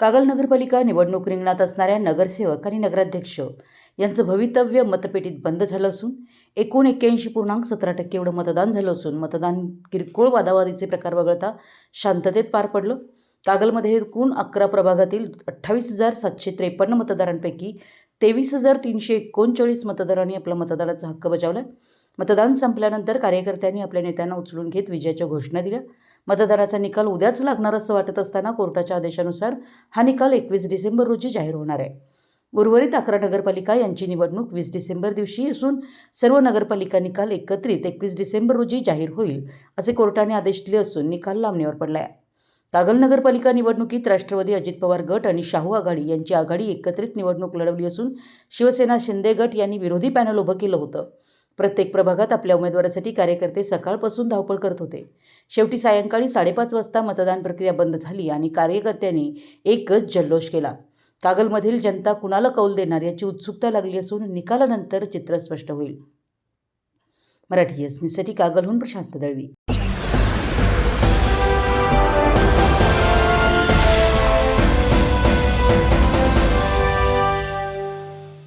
कागल नगरपालिका निवडणूक रिंगणात असणाऱ्या नगरसेवक आणि नगराध्यक्ष यांचं भवितव्य मतपेटीत बंद झालं असून एकूण एक्क्याऐंशी पूर्णांक सतरा टक्के एवढं मतदान झालं असून मतदान किरकोळ वादावादीचे प्रकार वगळता शांततेत पार पडलं. कागलमध्ये एकूण अकरा प्रभागातील अठ्ठावीस हजार सातशे त्रेपन्न मतदारांपैकी तेवीस हजार तीनशे एकोणचाळीस मतदारांनी आपला मतदानाचा हक्क बजावला. मतदान संपल्यानंतर कार्यकर्त्यांनी आपल्या नेत्यांना उचलून घेत विजयाच्या घोषणा दिल्या. मतदानाचा निकाल उद्याच लागणार असं वाटत असताना कोर्टाच्या आदेशानुसार हा निकाल एकवीस डिसेंबर रोजी जाहीर होणार आहे. उर्वरित अकरा नगरपालिका यांची निवडणूक वीस डिसेंबर दिवशी असून सर्व नगरपालिका निकाल एकत्रित एकवीस डिसेंबर रोजी जाहीर होईल असे कोर्टाने आदेश दिले असून निकाल लांबणीवर पडला आहे कागल नगरपालिका निवडणुकीत राष्ट्रवादी अजित पवार गट आणि शाहू आघाडी यांची आघाडी एकत्रित निवडणूक लढवली असून शिवसेना शिंदे गट यांनी विरोधी पॅनल उभं केलं होतं. प्रत्येक प्रभागात आपल्या उमेदवारासाठी कार्यकर्ते सकाळपासून धावपळ करत होते. शेवटी सायंकाळी साडेपाच वाजता मतदान प्रक्रिया बंद झाली आणि कार्यकर्त्यांनी एकच जल्लोष केला. कागलमधील जनता कुणाला कौल देणार याची उत्सुकता लागली असून निकालानंतर चित्र स्पष्ट होईल. मराठी एस न्यूजसाठी कागलहून प्रशांत दळवी.